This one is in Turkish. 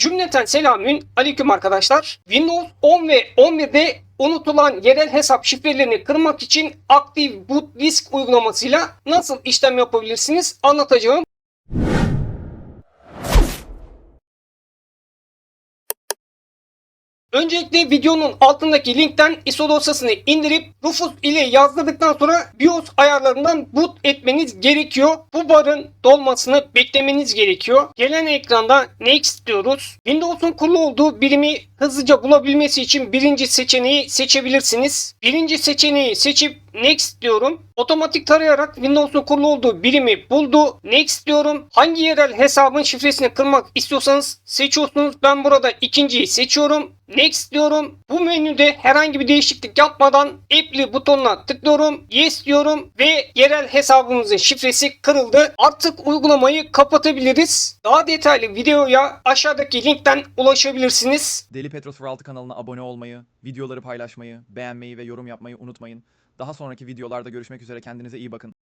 Cümleten selamün aleyküm arkadaşlar. Windows 10 ve 11'de unutulan yerel hesap şifrelerini kırmak için Active Boot Disk uygulamasıyla nasıl işlem yapabilirsiniz anlatacağım. Öncelikle videonun altındaki linkten ISO dosyasını indirip Rufus ile yazdırdıktan sonra BIOS ayarlarından boot etmeniz gerekiyor. Bu barın dolmasını beklemeniz gerekiyor. Gelen ekranda Next diyoruz. Windows'un kurulu olduğu birimi hızlıca bulabilmesi için birinci seçeneği seçebilirsiniz. Birinci seçeneği seçip Next diyorum. Otomatik tarayarak Windows'un kurulu olduğu birimi buldu. Next diyorum. Hangi yerel hesabın şifresini kırmak istiyorsanız seçiyorsunuz. Ben burada ikinciyi seçiyorum. Next diyorum. Bu menüde herhangi bir değişiklik yapmadan Apply butonuna tıklıyorum. Yes diyorum ve yerel hesabımızın şifresi kırıldı. Artık uygulamayı kapatabiliriz. Daha detaylı videoya aşağıdaki linkten ulaşabilirsiniz. Deli Petros 06 kanalına abone olmayı, videoları paylaşmayı, beğenmeyi ve yorum yapmayı unutmayın. Daha sonraki videolarda görüşmek üzere kendinize iyi bakın.